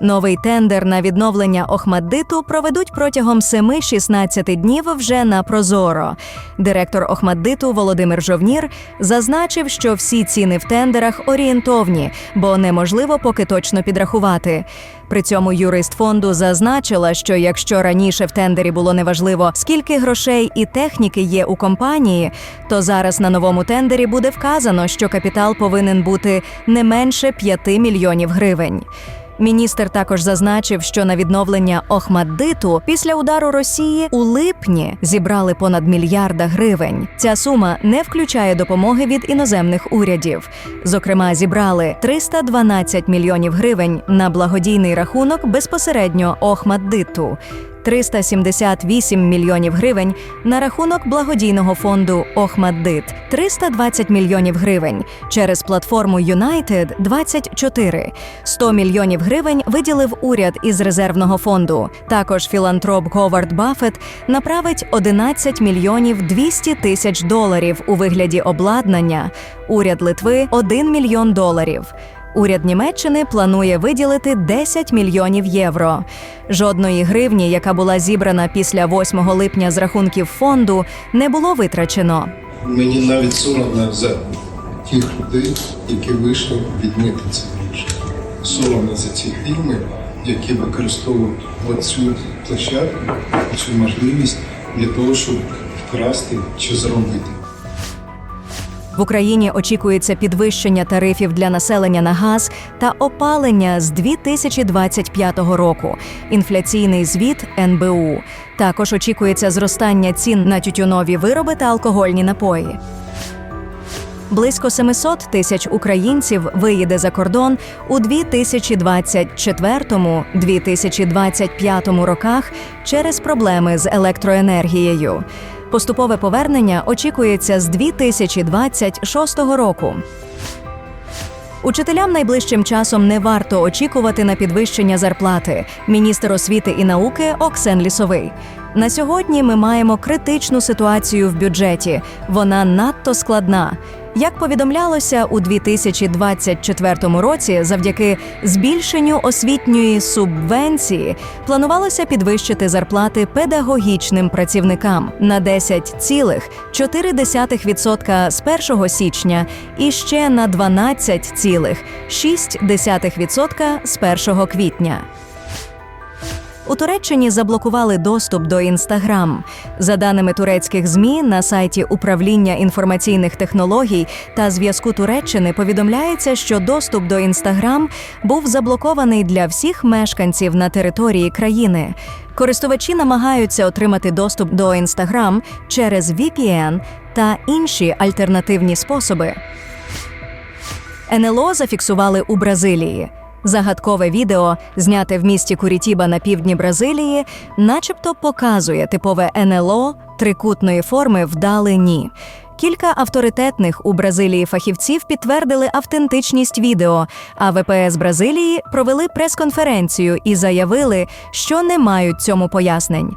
Новий тендер на відновлення Охмаддиту проведуть протягом 7-16 днів вже на Прозоро. Директор Охмаддиту Володимир Жовнір зазначив, що всі ціни в тендерах орієнтовні, бо неможливо поки точно підрахувати. При цьому юрист фонду зазначила, що якщо раніше в тендері було неважливо, скільки грошей і техніки є у компанії, то зараз на новому тендері буде вказано, що капітал повинен бути не менше 5 мільйонів гривень. Міністр також зазначив, що на відновлення Охмаддиту після удару Росії у липні зібрали понад мільярда гривень. Ця сума не включає допомоги від іноземних урядів. Зокрема, зібрали 312 мільйонів гривень на благодійний рахунок безпосередньо Охмаддиту. 378 мільйонів гривень на рахунок благодійного фонду Охмаддит, 320 мільйонів гривень через платформу United 24, 100 мільйонів гривень виділив уряд із резервного фонду. Також філантроп Говард Баффет направить 11 мільйонів 200 тисяч доларів у вигляді обладнання. Уряд Литви 1 мільйон доларів. Уряд Німеччини планує виділити 10 мільйонів євро. Жодної гривні, яка була зібрана після 8 липня з рахунків фонду, не було витрачено. Мені навіть соромно за тих людей, які вийшли відмити ці гроші. Соромно за ці фірми, які використовують оцю площадку, цю можливість для того, щоб вкрасти чи заробити. В Україні очікується підвищення тарифів для населення на газ та опалення з 2025 року. Інфляційний звіт НБУ. Також очікується зростання цін на тютюнові вироби та алкогольні напої. Близько 700 тисяч українців виїде за кордон у 2024-2025 роках через проблеми з електроенергією. Поступове повернення очікується з 2026 року. Учителям найближчим часом не варто очікувати на підвищення зарплати. Міністр освіти і науки Оксен Лісовий. На сьогодні ми маємо критичну ситуацію в бюджеті. Вона надто складна. Як повідомлялося у 2024 році, завдяки збільшенню освітньої субвенції планувалося підвищити зарплати педагогічним працівникам на 10,4% з 1 січня і ще на 12,6% з 1 квітня. У Туреччині заблокували доступ до Інстаграм. За даними турецьких змі, на сайті управління інформаційних технологій та зв'язку Туреччини повідомляється, що доступ до Інстаграм був заблокований для всіх мешканців на території країни. Користувачі намагаються отримати доступ до Інстаграм через VPN та інші альтернативні способи. НЛО зафіксували у Бразилії. Загадкове відео, зняте в місті Курітіба на півдні Бразилії, начебто показує типове НЛО трикутної форми вдалині. Кілька авторитетних у Бразилії фахівців підтвердили автентичність відео, а ВПС Бразилії провели прес-конференцію і заявили, що не мають цьому пояснень.